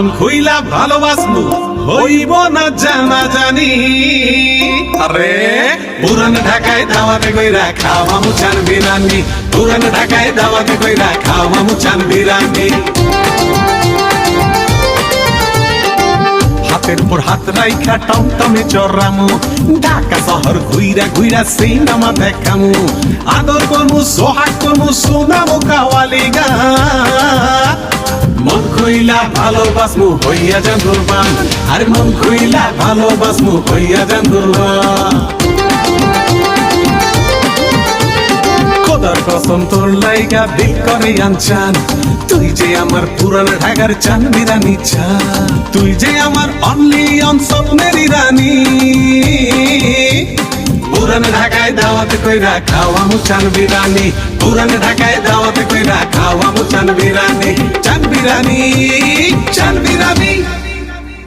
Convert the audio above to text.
মন খুইলা ভালোবাসবো, হইব না জানা জানি আরে, পুরান ঢাকায় দাওয়াতে কইরা খাওয়া মুচান বিরানি পুরান ঢাকায় দাওয়াতে কইরা খাওয়া মুচান বিরানি হাতের পর হাত রাইখা টমটমে চড়ামু। ঢাকা শহর ঘুইরা ঘুইরা সিনেমা দেখামু। আদর করমু, সোহাগ করমু শোনামু কাওয়ালি গান। খুইলা ভালোবাসমু, হইয়া যান দুর্বান আরে মন খুইলা ভালোবাসমু, হইয়া যান দুর্বান কসম, তোর লাইগা দিল করে আনচান তুই যে আমার পুরান ঢাকার চান বিরানি চান। তুই যে আমার অনলি অন স্বপ্নেরই রানী। পুরান ঢাকায় দাওয়াত কইরা খাওয়া মুচান বিরানি পুরান ঢাকায় দাওয়াত কইরা খাওয়া মুচান বিরানি চান বিরানি San me.